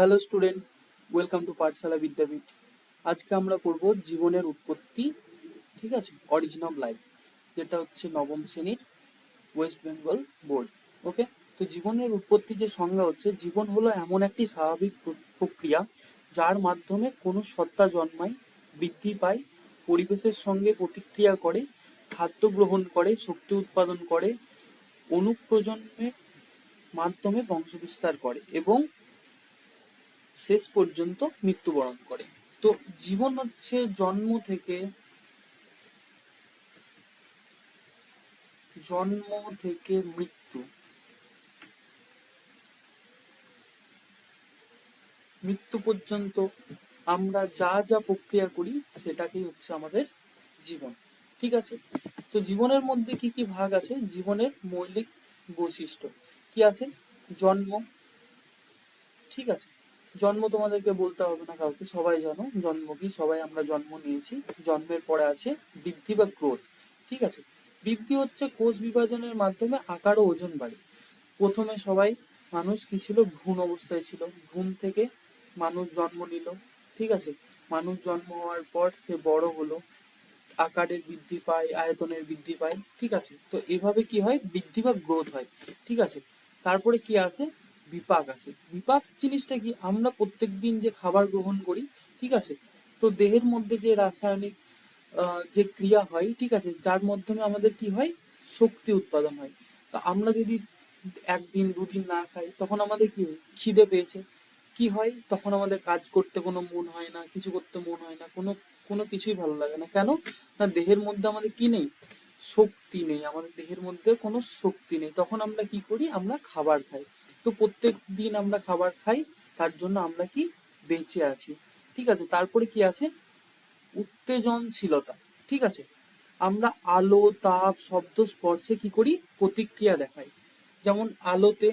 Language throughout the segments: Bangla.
হ্যালো স্টুডেন্ট ওয়েলকাম টু পাঠশালা বিদ্যাপীঠ আজকে আমরা পড়ব জীবনের উৎপত্তি, ঠিক আছে? অরিজিন অফ লাইফ যেটা হচ্ছে নবম শ্রেণির ওয়েস্ট বেঙ্গল বোর্ড ওকে তো জীবনের উৎপত্তি যে সংজ্ঞা হচ্ছে, জীবন হলো এমন একটি স্বাভাবিক প্র- প্রক্রিয়া যার মাধ্যমে কোনো সত্তা জন্মায়, বৃদ্ধি পায়, পরিবেশের সঙ্গে প্রতিক্রিয়া করে, খাদ্য গ্রহণ করে, শক্তি উৎপাদন করে, অনুপ্রজন্মের মাধ্যমে বংশবিস্তার করে এবং শেষ পর্যন্ত মৃত্যুবরণ করে। তো জীবন হচ্ছে জন্ম থেকে জন্ম থেকে মৃত্যু। মৃত্যু পর্যন্ত আমরা যা যা প্রক্রিয়া করি, সেটাকেই হচ্ছে আমাদের জীবন। ঠিক আছে? তো জীবনের মধ্যে কি কি ভাগ আছে? জীবনের মৌলিক বৈশিষ্ট্য। কি আছে? জন্ম। ঠিক আছে? জন্ম তোমাদেরকে বলতে হবে না কাউকে, সবাই জানো জন্ম কি, সবাই আমরা জন্ম নিয়েছি, জন্মের পরে আছে বৃদ্ধি বা গ্রোথ ঠিক আছে? বৃদ্ধি হচ্ছে কোষ বিভাজনের মাধ্যমে আকার ও ওজন বাড়ে। প্রথমে সবাই, মানুষ কি ছিল? ভ্রূণ অবস্থায় ছিল। ভ্রূণ থেকে মানুষ জন্ম নিল, ঠিক আছে? মানুষ জন্ম হওয়ার পর সে বড় হলো, আকারের বৃদ্ধি পায়, আয়তনের বৃদ্ধি পায়, ঠিক আছে? তো এভাবে কি হয়? বৃদ্ধি বা গ্রোথ হয়, ঠিক আছে? তারপরে কি আসে? বিপাক আসে বিপাক জিনিসটা কি? আমরা প্রত্যেক দিন যে খাবার গ্রহণ করি, ঠিক আছে? তো দেহের মধ্যে যে রাসায়নিক যে ক্রিয়া হয়, ঠিক আছে? যার মাধ্যমে আমাদের কি হয়? শক্তি উৎপাদন হয়। তো আমরা যদি একদিন, দুদিন না খাই, তখন আমাদের কি খিদে পেয়েছে। কি হয়? তখন আমাদের কাজ করতে কোনো মন হয় না, কিছু করতে মন হয় না, কোনো কোনো কিছুই ভালো লাগে না। কেন? না, দেহের মধ্যে আমাদের কি নেই? শক্তি নেই। আমাদের দেহের মধ্যে কোনো শক্তি নেই। তখন আমরা কি করি? আমরা খাবার খাই। তো প্রত্যেক দিন আমরা খাবার খাই, তার জন্য আমরা কি বেঁচে আছি। ঠিক আছে? তারপরে কি আছে? উত্তেজনশীলতা। ঠিক আছে? আমরা আলো, তাপ, শব্দ, স্পর্শে কি করি? প্রতিক্রিয়া দেখাই। যেমন আলোতে,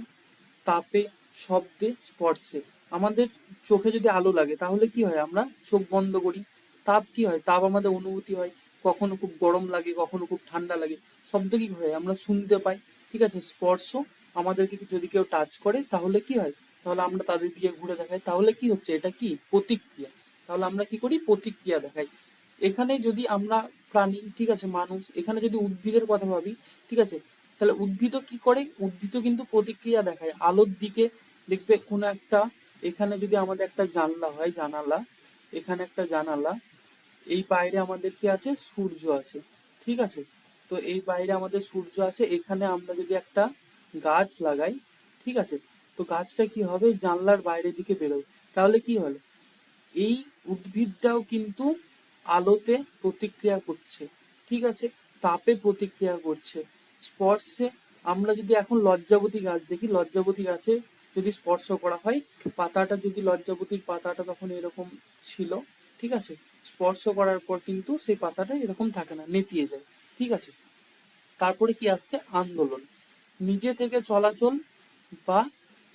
তাপে, শব্দে, স্পর্শে। আমাদের চোখে যদি আলো লাগে, তাহলে কি হয়? আমরা চোখ বন্ধ করি। তাপ কি হয়? তাপ আমাদের অনুভূতি হয়। কখনো খুব গরম লাগে, কখনো খুব ঠান্ডা লাগে। শব্দ কি হয়? আমরা শুনতে পাই। ঠিক আছে? স্পর্শ আমাদেরকে যদি কেউ টাচ করে, তাহলে কি হয়? তাহলে আমরা তাদের দিকে ঘুরে দেখাই। তাহলে কি হচ্ছে? এটা কি? প্রতিক্রিয়া। তাহলে আমরা কি করি? প্রতিক্রিয়া দেখাই। এখানে যদি আমরা প্রাণী, ঠিক আছে, মানুষ, এখানে যদি উদ্ভিদের কথা ভাবি, ঠিক আছে, তাহলে উদ্ভিদও কি করে? উদ্ভিদও কিন্তু প্রতিক্রিয়া দেখায়। আলোর দিকে দেখবে কোনো একটা, এখানে যদি আমাদের একটা জানলা হয়, জানালা, এখানে একটা জানালা, এই বাইরে আমাদের কি আছে? সূর্য আছে। ঠিক আছে? তো এই বাইরে আমাদের সূর্য আছে। এখানে আমরা যদি একটা গাছ লাগাই, ঠিক আছে? তো গাছটা কি হবে? জানলার বাইরের দিকে বেরোবে তাহলে কি হলো? এই উদ্ভিদটাও কিন্তু আলোতে প্রতিক্রিয়া করছে, ঠিক আছে? তাপে প্রতিক্রিয়া করছে। স্পর্শে আমরা যদি এখন লজ্জাবতী গাছ দেখি, লজ্জাবতী গাছে যদি স্পর্শ করা হয়, পাতাটা যদি লজ্জাবতীর পাতাটা তখন এরকম ছিল, ঠিক আছে? স্পর্শ করার পর কিন্তু সেই পাতাটা এরকম থাকে না, নেতিয়ে যায়, ঠিক আছে? তারপরে কি আসছে? আন্দোলন। নিজে থেকে চলাচল বা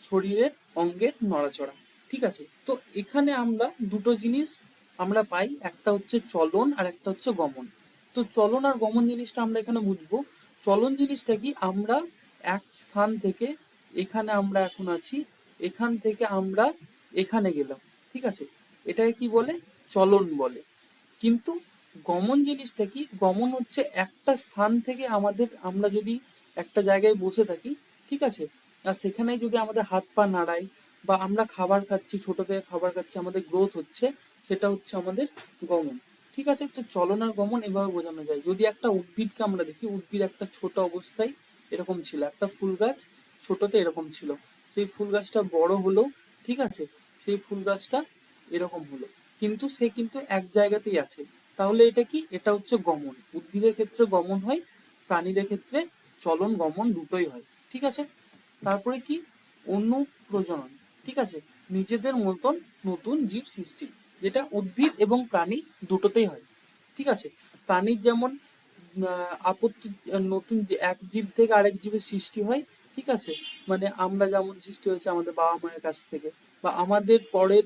শরীরের অঙ্গের নড়াচড়া, ঠিক আছে? তো এখানে আমরা দুটো জিনিস আমরা পাই, একটা হচ্ছে চলন আর একটা হচ্ছে গমন। তো চলন আর গমন জিনিসটা আমরা এখানে বুঝব। চলন জিনিসটা কি? আমরা এক স্থান থেকে এখানে আমরা এখন আছি, এখান থেকে আমরা এখানে গেলাম, ঠিক আছে? এটাকে কি বলে? চলন বলে। কিন্তু গমন জিনিসটা কি? গমন হচ্ছে একটা স্থান থেকে আমাদের, আমরা যদি একটা জায়গায় বসে থাকি, ঠিক আছে? আর সেখানে যদি আমাদের হাত পা নাড়াই বা আমরা খাবার খাচ্ছি, ছোট থেকে খাবার খাচ্ছি, আমাদের গ্রোথ হচ্ছে, সেটা হচ্ছে আমাদের গমন, ঠিক আছে? তো চলন আর গমন এভাবে বোঝানো যায়। যদি একটা উদ্ভিদকে আমরা দেখি, উদ্ভিদ একটা ছোট অবস্থায় এরকম ছিল, একটা ফুল গাছ ছোটতে এরকম ছিল, সেই ফুল গাছটা বড় হলো, ঠিক আছে? সেই ফুল গাছটা এরকম হলো, কিন্তু সে কিন্তু এক জায়গাতেই আছে। তাহলে এটা কি? এটা হচ্ছে গমন। উদ্ভিদের ক্ষেত্রে গমন হয়, প্রাণীদের ক্ষেত্রে চলন গমন দুটোই হয়, ঠিক আছে? তারপরে কি? অনুপ্রজনন, ঠিক আছে? নিজেদের মতন নতুন জীব সৃষ্টি, যেটা উদ্ভিদ এবং প্রাণী দুটোতেই হয়, ঠিক আছে? প্রাণীর যেমন আপত্তি, নতুন যে এক জীব থেকে আরেক জীবের সৃষ্টি হয়, ঠিক আছে? মানে আমরা যেমন সৃষ্টি হয়েছে আমাদের বাবা মায়ের কাছ থেকে, বা আমাদের পরের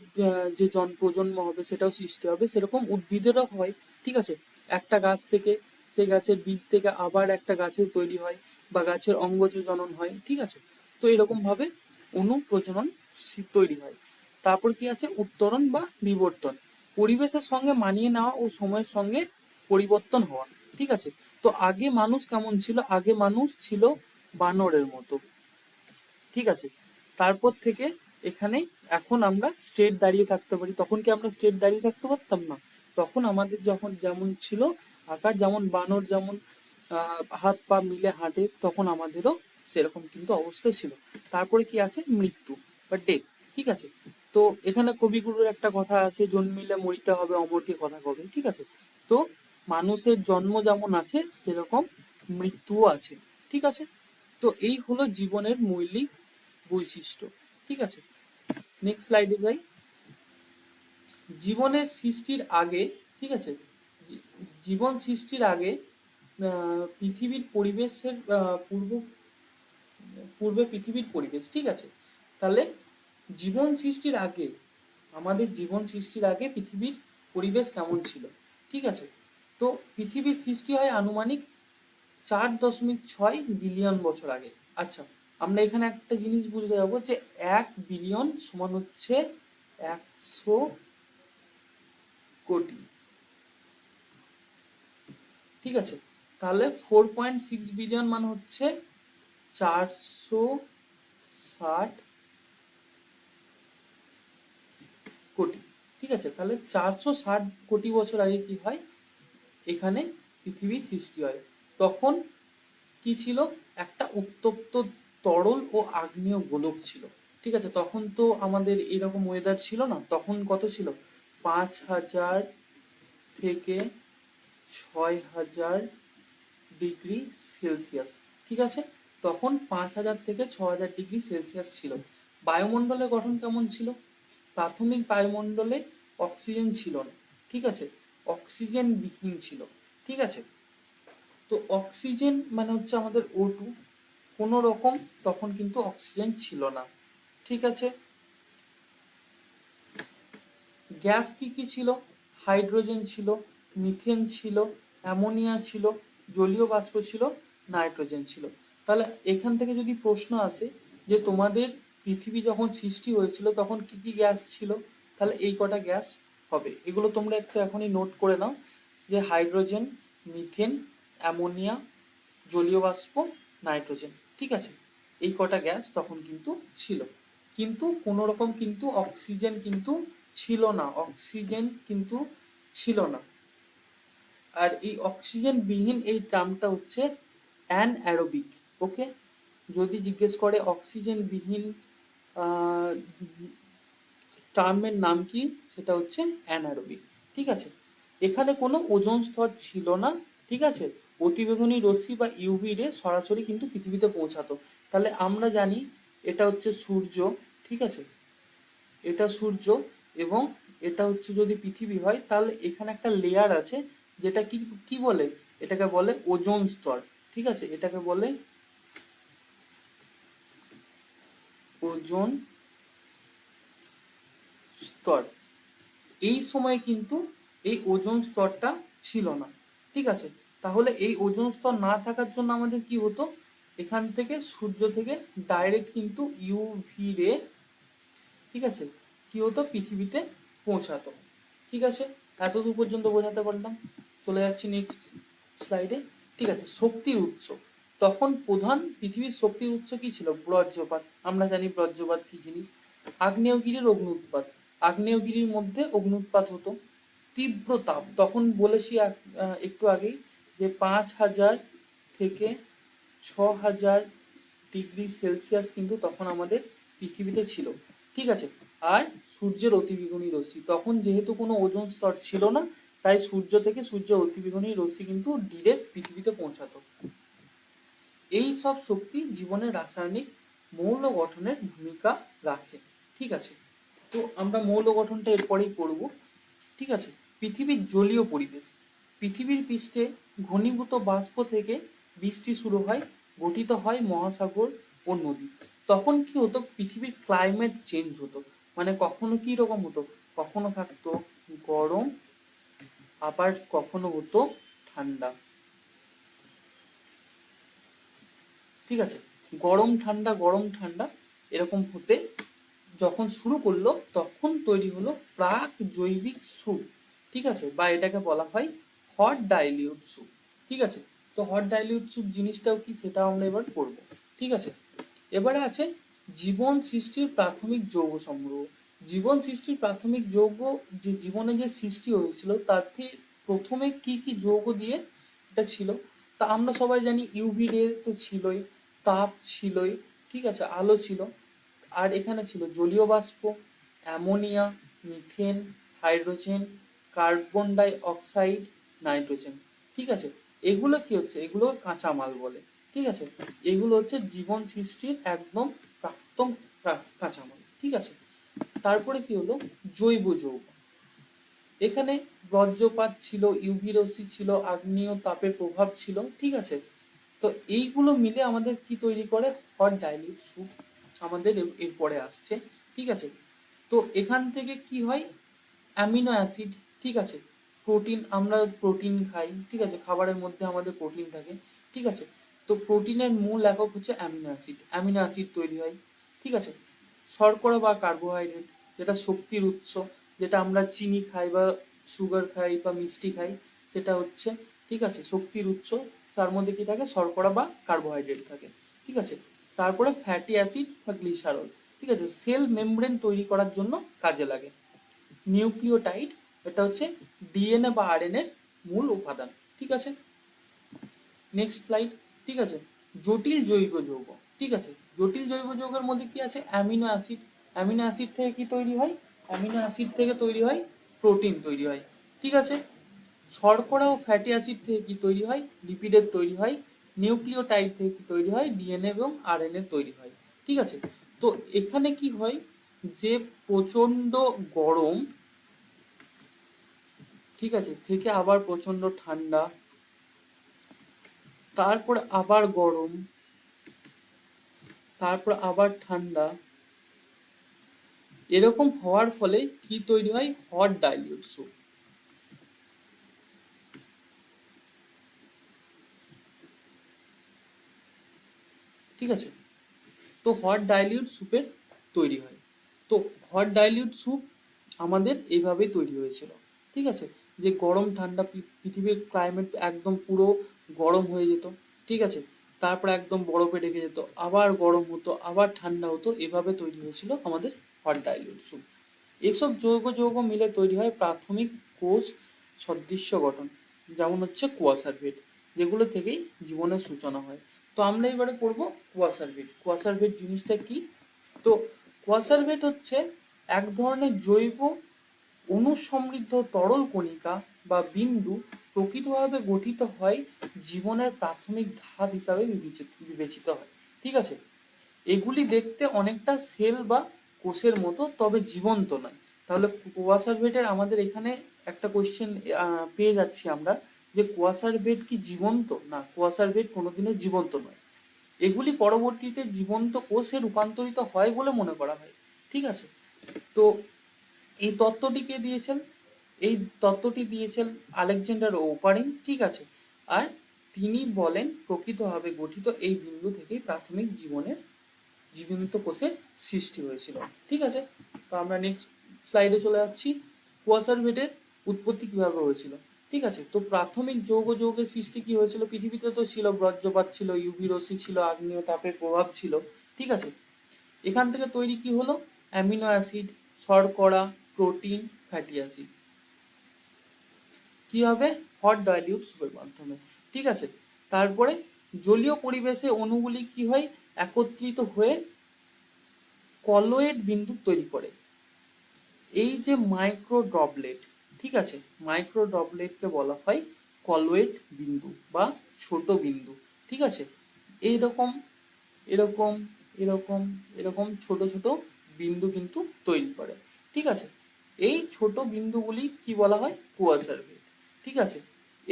যে জন প্রজন্ম হবে সেটাও সৃষ্টি হবে, সেরকম উদ্ভিদেরও হয়, ঠিক আছে? একটা গাছ থেকে সেই গাছের বীজ থেকে আবার একটা গাছের তৈরি হয় বা গাছের অঙ্গজ জনন হয়, ঠিক আছে? তো এরকম ভাবে অনুপ্রজনন সি- তৈরি হয়। তারপর কি আছে? উত্তরণ বা বিবর্তন। পরিবেশের সঙ্গে মানিয়ে নেওয়া ও সময়ের সঙ্গে পরিবর্তন হওয়া, ঠিক আছে? তো আগে মানুষ কেমন ছিল? আগে মানুষ ছিল বানরের মতো, ঠিক আছে? তারপর থেকে এখানে এখন আমরা স্ট্রেট দাঁড়িয়ে থাকতে পারি। তখন কি আমরা স্ট্রেট দাঁড়িয়ে থাকতে পারতাম না? তখন আমাদের যখন যেমন ছিল আকার যেমন, বানর যেমন হাত পা মিলে হাঁটে, তখন আমাদেরও সেরকম কিন্তু অবস্থা ছিল। তারপরে কি আছে? মৃত্যু বা ডেথ ঠিক আছে? তো এখানে কবিগুরুর একটা কথা আছে, জন্মিলে মরিতে হবে অমরকে কথা কবে, ঠিক আছে? তো মানুষের জন্ম যেমন আছে, সেরকম মৃত্যুও আছে, ঠিক আছে? তো এই হলো জীবনের মৌলিক বৈশিষ্ট্য, ঠিক আছে? নেক্সট স্লাইডে যাই। জীবনের সৃষ্টির আগে, ঠিক আছে? জীবন সৃষ্টির আগে পৃথিবীর পরিবেশের পূর্ব, পূর্বে পৃথিবীর পরিবেশ, ঠিক আছে? তাহলে জীবন সৃষ্টির আগে, আমাদের জীবন সৃষ্টির আগে পৃথিবীর পরিবেশ কেমন ছিল? ঠিক আছে? তো পৃথিবীর সৃষ্টি হয় আনুমানিক চার দশমিক ছয় বিলিয়ন বছর আগে। আচ্ছা আমরা এখানে একটা জিনিস বুঝতে যাব যে এক বিলিয়ন সমান হচ্ছে একশো কোটি। ঠিক আছে? তাহলে ফোর পয়েন্ট সিক্স বিলিয়ন মানে হচ্ছে চারশো ষাট কোটি। ঠিক আছে? তাহলে চারশো ষাট কোটি বছর আগে কি হয়? এখানে পৃথিবীর সৃষ্টি হয়। তখন কি ছিল? একটা উত্তপ্ত তরল ও আগ্নেয় গোলক ছিল। ঠিক আছে? তখন তো আমাদের এরকম ওয়েদার ছিল না। তখন কত ছিল? পাঁচ হাজার থেকে ছয় হাজার ডিগ্রি সেলসিয়াস, ঠিক আছে? তখন পাঁচ হাজার থেকে ছ হাজার ডিগ্রি সেলসিয়াস ছিল। বায়ুমণ্ডলের গঠন কেমন ছিল? প্রাথমিক বায়ুমণ্ডলে অক্সিজেন ছিল না, ঠিক আছে? অক্সিজেন বিহীন ছিল, ঠিক আছে? তো অক্সিজেন মানে হচ্ছে আমাদের ও টু কোনো রকম তখন কিন্তু অক্সিজেন ছিল না, ঠিক আছে? গ্যাস কি কি ছিল? হাইড্রোজেন ছিল মিথেন ছিল, অ্যামোনিয়া ছিল, জলীয় বাষ্প ছিল, নাইট্রোজেন ছিল। তাহলে এখান থেকে যদি প্রশ্ন আসে যে তোমাদের পৃথিবী যখন সৃষ্টি হয়েছিল তখন কি কি গ্যাস ছিল, তাহলে এই কটা গ্যাস হবে। এগুলো তোমরা একটু এখনই নোট করে নাও যে হাইড্রোজেন, মিথেন, অ্যামোনিয়া, জলীয় বাষ্প, নাইট্রোজেন, ঠিক আছে? এই কটা গ্যাস তখন কিন্তু ছিল। কিন্তু কোনো রকম কিন্তু অক্সিজেন কিন্তু ছিল না, অক্সিজেন কিন্তু ছিল না। আর এই অক্সিজেন বিহীন এই টার্মটা হচ্ছে অ্যান অ্যারোবিক ওকে যদি জিজ্ঞেস করে অক্সিজেন বিহীন টার্মের নাম কি? সেটা হচ্ছে অ্যানারোবিক ঠিক আছে? এখানে কোনো ওজন স্তর ছিল না, ঠিক আছে? অতিবেগুনি রশ্মি বা ইউভি রে সরাসরি কিন্তু পৃথিবীতে পৌঁছাতো। তাহলে আমরা জানি এটা হচ্ছে সূর্য, ঠিক আছে? এটা সূর্য এবং এটা হচ্ছে যদি পৃথিবী হয়, তাহলে এখানে একটা লেয়ার আছে যেটা কি কি বলে? এটাকে বলে ওজোন স্তর। ঠিক আছে? এটাকে বলে ওজোন স্তর। এই সময় কিন্তু এই ওজোন স্তরটা ছিল না। ঠিক আছে? তাহলে এই ওজোন স্তর না থাকার জন্য আমাদের কি হতো? এখান থেকে সূর্য থেকে ডাইরেক্ট কিন্তু ইউভি রে, ঠিক আছে? কি হতো? পৃথিবীতে পৌঁছাতো। ঠিক আছে? এতদূর পর্যন্ত বোঝাতে পারলাম? চলে যাচ্ছি নেক্সট স্লাইডে ঠিক আছে, শক্তির উৎস। তখন প্রধান পৃথিবীর শক্তির উৎস কি ছিল? বজ্রপাত আমরা জানি বজ্রপাত কি জিনিস? আগ্নেয়গিরির অগ্নুৎপাত আগ্নেয়গিরির মধ্যে অগ্নুৎপাত হতো। তীব্র তাপ। তখন বলেছি একটু আগেই যে পাঁচ হাজার থেকে ছ হাজার ডিগ্রি সেলসিয়াস কিন্তু তখন আমাদের পৃথিবীতে ছিল। ঠিক আছে? আর সূর্যের অতিবেগুনি রশ্মি। তখন যেহেতু কোনো ওজন স্তর ছিল না তাই সূর্য থেকে সূর্যের অতিবেগুনি রশ্মি কিন্তু ডিরেক্ট পৃথিবীতে পৌঁছাতো। এই সব শক্তি জীবনের রাসায়নিক মৌল গঠনের ভূমিকা রাখে। ঠিক আছে? তো আমরা মৌল গঠনটা এরপরেই পড়ব। ঠিক আছে? পৃথিবীর জলীয় পরিবেশ। পৃথিবীর পৃষ্ঠে ঘনীভূত বাষ্প থেকে বৃষ্টি শুরু হয়, গঠিত হয় মহাসাগর ও নদী। তখন কি হতো? পৃথিবীর ক্লাইমেট চেঞ্জ হতো। মানে কখনো কি রকম হতো? কখনো থাকতো গরম আবার কখনো হতো ঠান্ডা। ঠিক আছে? গরম ঠান্ডা গরম ঠান্ডা এরকম হতে যখন শুরু করল তখন তৈরি হলো প্রাক জৈবিক স্যুপ, ঠিক আছে? বা এটাকে বলা হয় হট ডাইলিউট স্যুপ, ঠিক আছে? তো হট ডাইলিউট স্যুপ জিনিসটাও কি সেটাও আমরা এবার পড়ব, ঠিক আছে? এবারে আছে জীবন সৃষ্টির প্রাথমিক যৌগ সংগ্রহ। জীবন সৃষ্টির প্রাথমিক যৌগ যে জীবনে যে সৃষ্টি হয়েছিল তাতে প্রথমে কি কি যৌগ দিয়ে এটা ছিল? তা আমরা সবাই জানি ইউভি রে তো ছিলই, তাপ ছিলই, ঠিক আছে, আলো ছিল। আর এখানে ছিল জলীয় বাষ্প, ammonia, methane, hydrogen, carbon dioxide, nitrogen, ঠিক আছে? এগুলো কি হচ্ছে? এগুলো কাঁচামাল বলে, ঠিক আছে? এগুলো হচ্ছে জীবন সৃষ্টির একদম প্রাক্তন প্রা- কাঁচামাল, ঠিক আছে? তারপরে কি হলো? জৈব যৌগ। এখানে বজ্রপাত ছিল ইউভি ছিল, আগ্নেয় তাপের প্রভাব ছিল, ঠিক আছে? তো এইগুলো মিলে আমাদের কি তৈরি করে? হট ডাইলিউট স্যুপ আমাদের এর- এরপরে আসছে, ঠিক আছে? তো এখান থেকে কি হয়? অ্যামিনো অ্যাসিড ঠিক আছে? প্রোটিন আমরা প্রোটিন খাই, ঠিক আছে? খাবারের মধ্যে আমাদের প্রোটিন থাকে, ঠিক আছে? তো প্রোটিনের মূল একক হচ্ছে অ্যামিনো অ্যাসিড অ্যামিনো অ্যাসিড তৈরি হয়, ঠিক আছে? শর্করা বা কার্বোহাইড্রেট যেটা শক্তির উৎস, যেটা আমরা চিনি খাই বা সুগার খাই বা মিষ্টি খাই, সেটা হচ্ছে, ঠিক আছে, শক্তির উৎস, তার মধ্যে কি থাকে? শর্করা বা কার্বোহাইড্রেট থাকে, ঠিক আছে? তারপরে ফ্যাটি অ্যাসিড বা গ্লিসারল ঠিক আছে? সেল মেমব্রেন তৈরি করার জন্য কাজে লাগে। নিউক্লিওটাইড এটা হচ্ছে ডিএনএ বা আরএনএ এর মূল উপাদান, ঠিক আছে? নেক্সট স্লাইড ঠিক আছে? জটিল জৈব যৌগ, ঠিক আছে? জটিল জৈব যৌগের মধ্যে কি আছে? অ্যামিনো অ্যাসিড অ্যামিনো অ্যাসিড থেকে কি তৈরি হয়? অ্যামিনো অ্যাসিড থেকে তৈরি হয় প্রোটিন তৈরি হয়। ঠিক আছে? শর্করা ও ফ্যাটি অ্যাসিড থেকে কি তৈরি হয়? লিপিডের তৈরি হয়। নিউক্লিওটাইড থেকে কি তৈরি হয়? ডিএনএ এবং আরএনএ তৈরি হয়। ঠিক আছে? তো এখানে কি হয় যে প্রচণ্ড গরম, ঠিক আছে, থেকে আবার প্রচণ্ড ঠান্ডা, তারপর আবার গরম, তারপর আবার ঠান্ডা এরকম হওয়ার ফলে কি তৈরি হয়? হট ডাইলিউট স্যুপ ঠিক আছে? তো হট ডাইলিউট স্যুপের তৈরি হয়। তো হট ডাইলিউট স্যুপ আমাদের এইভাবেই তৈরি হয়েছিল। ঠিক আছে? যে গরম, ঠান্ডা পৃথিবীর ক্লাইমেট একদম পুরো গরম হয়ে যেত। ঠিক আছে? তারপর একদম বরফে ঢেকে যেত। আবার গরম হতো, আবার ঠান্ডা হতো। এভাবে তৈরি হয়েছিল আমাদের হট ডাইলিউট স্যুপ এসব যৌগ যৌগ মিলে তৈরি হয় প্রাথমিক কোষ সদৃশ্য গঠন, যেমন হচ্ছে কুয়াশারভেট যেগুলো থেকেই জীবনের সূচনা হয়। তো আমরা এবারে পড়ব কুয়াশারভেট কুয়াশারভেট জিনিসটা কি? তো কোয়াসারভেট হচ্ছে এক ধরনের জৈব অনুসমৃদ্ধ তরল কণিকা বা বিন্দু প্রকৃতভাবে গঠিত হয় জীবনের প্রাথমিক ধাপ হিসাবে বিবেচিত হয়। ঠিক আছে? এগুলি দেখতে অনেকটা সেল বা কোষের মতো, তবে জীবন্ত নয়। তাহলে কোয়াসারভেটের আমাদের এখানে একটা কোয়েশ্চেন পেয়ে যাচ্ছি আমরা, যে কোয়াসারভেট কি জীবন্ত? না কোয়াসারভেট কোনোদিনও জীবন্ত নয়। এগুলি পরবর্তীতে জীবন্ত কোষে রূপান্তরিত হয় বলে মনে করা হয়। ঠিক আছে? তো এই তত্ত্বটি কে দিয়েছেন? এই তত্ত্বটি দিয়েছেন আলেকজান্ডার ওপারিন, ঠিক আছে? আর তিনি বলেন, প্রকৃতভাবে গঠিত এই বিন্দু থেকেই প্রাথমিক জীবনের জীবন্ত কোষের সৃষ্টি হয়েছিল। ঠিক আছে? তো আমরা নেক্সট স্লাইডে চলে যাচ্ছি। কোয়াসারভেটের উৎপত্তি কীভাবে হয়েছিল? ঠিক আছে? তো প্রাথমিক যৌগ যৌগের সৃষ্টি কি হয়েছিল? পৃথিবীতে তো ছিল, বজ্রপাত ছিল ইউভি ছিল, আগ্নেয় তাপের প্রভাব ছিল। ঠিক আছে? এখান থেকে তৈরি কি হলো? অ্যামিনো অ্যাসিড, শর্করা, প্রোটিন, ফ্যাটি অ্যাসিড। কি হবে? হট ডাইলিউট সুপের মাধ্যমে। ঠিক আছে? তারপরে জলীয় পরিবেশে অণুগুলি কি হয়? একত্রিত হয়ে কলয়েড বিন্দু তৈরি করে। এই যে মাইক্রো ড্রপলেট ঠিক আছে? মাইক্রো ড্রপলেটকে বলা হয় কলয়েড বিন্দু বা ছোট বিন্দু, ঠিক আছে? এইরকম, এরকম এরকম এরকম ছোট ছোট বিন্দু কিন্তু তৈরি করে, ঠিক আছে? এই ছোট বিন্দুগুলি কি বলা হয়? কুয়াসারভেট, ঠিক আছে?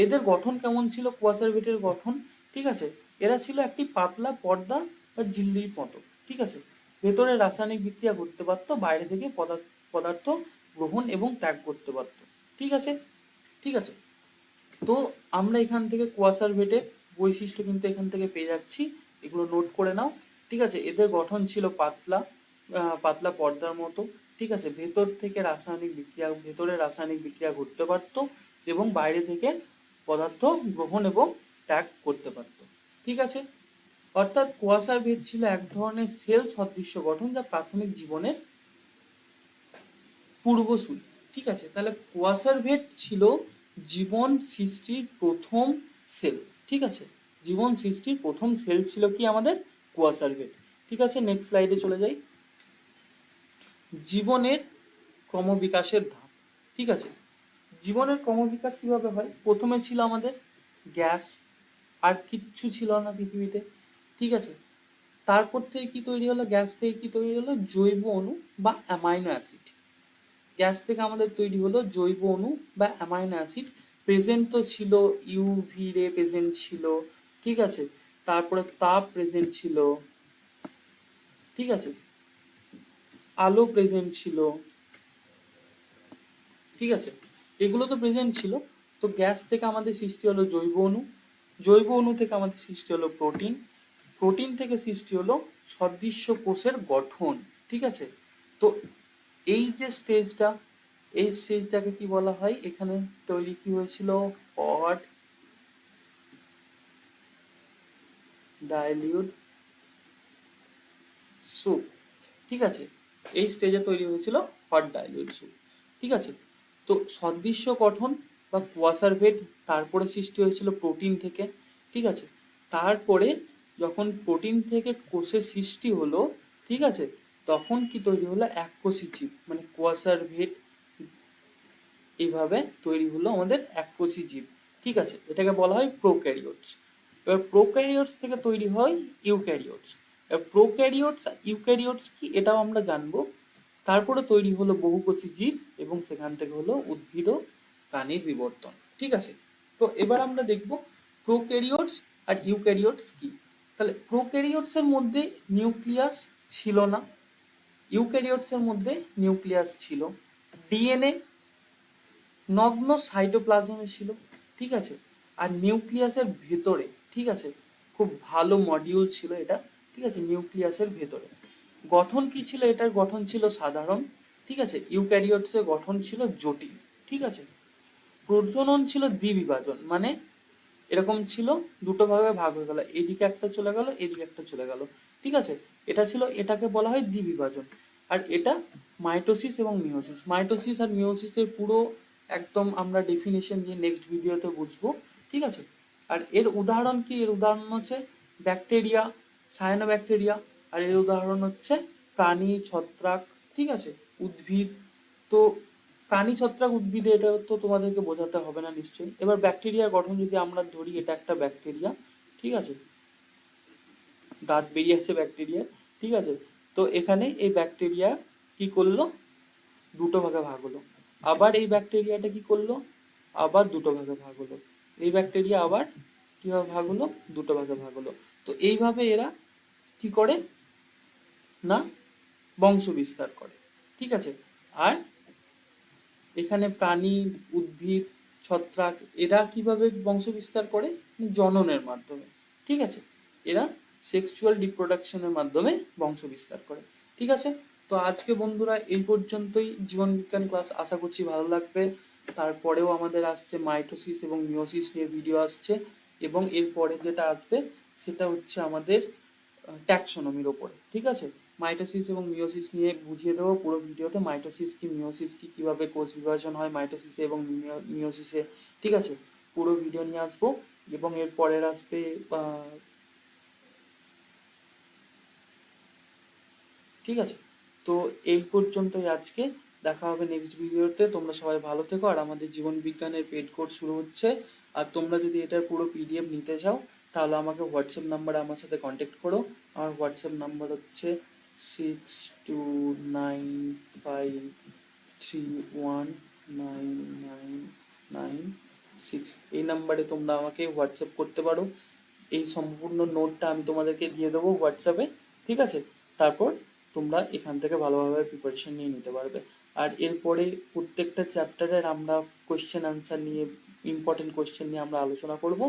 এদের গঠন কেমন ছিল? কুয়াসারভেটের গঠন, ঠিক আছে? এরা ছিল একটি পাতলা পর্দা বা ঝিল্লির মতো ঠিক আছে? ভেতরে রাসায়নিক বিক্রিয়া করতে পারতো, বাইরে থেকে পদার্থ গ্রহণ এবং ত্যাগ করতে পারতো, ঠিক আছে? ঠিক আছে? তো আমরা এখান থেকে কুয়াসারভেটের বৈশিষ্ট্য কিন্তু এখান থেকে পেয়ে যাচ্ছি, এগুলো নোট করে নাও, ঠিক আছে? এদের গঠন ছিল পাতলা পাতলা পর্দার মতো, ঠিক আছে? ভেতর থেকে রাসায়নিক বিক্রিয়া, ভেতরে রাসায়নিক বিক্রিয়া ঘটতে পারতো এবং বাইরে থেকে পদার্থ গ্রহণ এবং ত্যাগ করতে পারতো, ঠিক আছে? অর্থাৎ কুয়াশার ভেদ ছিল এক ধরনের সেল সদৃশ্য গঠন যা প্রাথমিক জীবনের পূর্বসূরি। ঠিক আছে? তাহলে কুয়াশার ভেদ ছিল জীবন সৃষ্টির প্রথম সেল। ঠিক আছে? জীবন সৃষ্টির প্রথম সেল ছিল কি আমাদের? কুয়াশার ভেদ। ঠিক আছে? নেক্সট স্লাইডে চলে যাই। জীবনের ক্রমবিকাশের ধাপ। ঠিক আছে? জীবনের ক্রমবিকাশ কীভাবে হয়? প্রথমে ছিল আমাদের গ্যাস, আর কিচ্ছু ছিল না পৃথিবীতে। ঠিক আছে? তারপর থেকে কি তৈরি হলো? গ্যাস থেকে কি তৈরি হলো? জৈব অণু বা অ্যামাইনো অ্যাসিড। গ্যাস থেকে আমাদের তৈরি হলো জৈব অণু বা অ্যামাইনো অ্যাসিড। প্রেজেন্ট তো ছিল ইউভি রে প্রেজেন্ট ছিল, ঠিক আছে? তারপরে তাপ প্রেজেন্ট ছিল, ঠিক আছে? আলো প্রেজেন্ট ছিল, ঠিক আছে? এগুলো তো প্রেজেন্ট ছিল। তো গ্যাস থেকে আমাদের সৃষ্টি হলো জৈব অণু। জৈব অণু থেকে আমাদের সৃষ্টি হলো প্রোটিন। প্রোটিন থেকে সৃষ্টি হলো সদৃশ্য কোষের গঠন, ঠিক আছে? তো এই যে স্টেজটা, এই স্টেজটাকে কি বলা হয়? এখানে তৈরি কি হয়েছিল? হট ডাইলিউট স্যুপ ঠিক আছে? এই স্টেজে তৈরি হয়েছিল হট ডাইলিউট স্যুপ ঠিক আছে? তো সদৃশ্য গঠন বা কুয়াশার ভেদ তারপরে সৃষ্টি হয়েছিল প্রোটিন থেকে, ঠিক আছে? তারপরে যখন প্রোটিন থেকে কোষের সৃষ্টি হলো, ঠিক আছে? তখন কি তৈরি হলো? এককোষী জীব মানে কুয়াশার ভেদ এইভাবে তৈরি হলো আমাদের এককোষী জীব, ঠিক আছে? এটাকে বলা হয় প্রোক্যারিওটস। এবার প্রোক্যারিওটস থেকে তৈরি হয় ইউক্যারিওটস। এবার প্রোক্যারিওটস আর ইউক্যারিওটস কি? এটাও আমরা জানব। তারপরে তৈরি হলো বহুকোষী জীব এবং সেখান থেকে হলো উদ্ভিদ ও প্রাণীর বিবর্তন, ঠিক আছে? তো এবার আমরা দেখব প্রোক্যারিওটস আর ইউক্যারিওটস কি? তাহলে প্রোক্যারিওটসের মধ্যে নিউক্লিয়াস ছিল না। ইউক্যারিওটসের মধ্যে নিউক্লিয়াস ছিল। ডিএনএ নগ্ন সাইটোপ্লাজমে ছিল, ঠিক আছে? আর নিউক্লিয়াসের ভেতরে, ঠিক আছে? খুব ভালো মডিউল ছিল এটা, ঠিক আছে? নিউক্লিয়াসের ভেতরে। গঠন কি ছিল? এটার গঠন ছিল সাধারণ, ঠিক আছে? ইউক্যারিওটসের গঠন ছিল জটিল, ঠিক আছে? প্রজনন ছিল দ্বিবিভাজন মানে এরকম ছিল, দুটো ভাগে ভাগ হয়ে গেল। এদিকে একটা চলে গেল, এদিকে একটা চলে গেল। ঠিক আছে? এটা ছিল, এটাকে বলা হয় দ্বিবিভাজন। আর এটা মাইটোসিস এবং মিওসিস মাইটোসিস আর মিওসিসের পুরো একদম আমরা ডেফিনেশন দিয়ে নেক্সট ভিডিওতে বুঝব। ঠিক আছে? আর এর উদাহরণ কি? এর উদাহরণ হচ্ছে ব্যাকটেরিয়া সায়ানো ব্যাকটেরিয়া আর এর উদাহরণ হচ্ছে প্রাণী, ছত্রাক। ঠিক আছে? উদ্ভিদ। তো প্রাণী ছত্রাক উদ্ভিদে এটা তো তোমাদেরকে বোঝাতে হবে না নিশ্চয়ই। এবার ব্যাকটেরিয়ার গঠন যদি আমরা ধরি, এটা একটা ব্যাকটেরিয়া, ঠিক আছে? দাঁত বেরিয়ে আছে ব্যাকটেরিয়া ঠিক আছে? তো এখানে এই ব্যাকটেরিয়া কি করল? দুটো ভাগে ভাগ হলো। আবার এই ব্যাকটেরিয়াটা কি করল? আবার দুটো ভাগে ভাগ হলো। এই ব্যাকটেরিয়া আবার কীভাবে ভাগ হলো? দুটো ভাগে ভাগ হলো। তো এইভাবে এরা কি করে? না বংশ বিস্তার করে, ঠিক আছে? আর এখানে প্রাণী, উদ্ভিদ, ছত্রাক, এরা কীভাবে বংশ বিস্তার করে? জননের মাধ্যমে। ঠিক আছে? এরা সেক্সুয়াল রিপ্রোডাকশনের মাধ্যমে বংশ বিস্তার করে। ঠিক আছে? তো আজকে বন্ধুরা এই পর্যন্তই। জীবন বিজ্ঞান ক্লাস আশা করছি ভালো লাগবে। তারপরেও আমাদের আসছে মাইটোসিস এবং মিওসিস নিয়ে ভিডিও আসছে এবং এরপরে যেটা আসবে সেটা হচ্ছে আমাদের ট্যাক্সোনমির ওপরে। ঠিক আছে? মাইটোসিস এবং মিওসিস নিয়ে বুঝিয়ে দেবো পুরো ভিডিওতে, মাইটোসিস কি মিওসিস কি, কীভাবে কোষ বিভাজন হয় মাইটোসিসে এবং মিও- মিওসিসে ঠিক আছে? পুরো ভিডিও নিয়ে আসব এবং এর পরের আসবে ঠিক আছে? তো এই পর্যন্তই আজকে। দেখা হবে নেক্সট ভিডিওতে। তোমরা সবাই ভালো থেকো। আর আমাদের জীবন বিজ্ঞানের পেড কোর্স শুরু হচ্ছে। আর তোমরা যদি এটার পুরো পিডিএফ নিতে চাও, তাহলে আমাকে হোয়াটসঅ্যাপ নাম্বারে আমার সাথে কন্ট্যাক্ট করো। আমার হোয়াটসঅ্যাপ নাম্বার হচ্ছে six two nine five three one nine nine nine six এই নাম্বারে তোমরা আমাকে হোয়াটসঅ্যাপ করতে পারো। এই সম্পূর্ণ নোটটা আমি তোমাদেরকে দিয়ে দেবো হোয়াটসঅ্যাপে ঠিক আছে? তারপর তোমরা এখান থেকে ভালোভাবে প্রিপারেশন নিয়ে নিতে পারবে। আর এরপরে প্রত্যেকটা চ্যাপ্টারের আমরা কোয়েশ্চেন আনসার নিয়ে ইম্পর্টেন্ট কোয়েশ্চেন নিয়ে আমরা আলোচনা করব।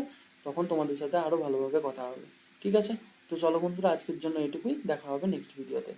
তখন তোমাদের সাথে আরও ভালোভাবে কথা হবে। ঠিক আছে? তো চলো বন্ধুরা আজকের জন্য এটুকুই। দেখা হবে নেক্সট ভিডিওতে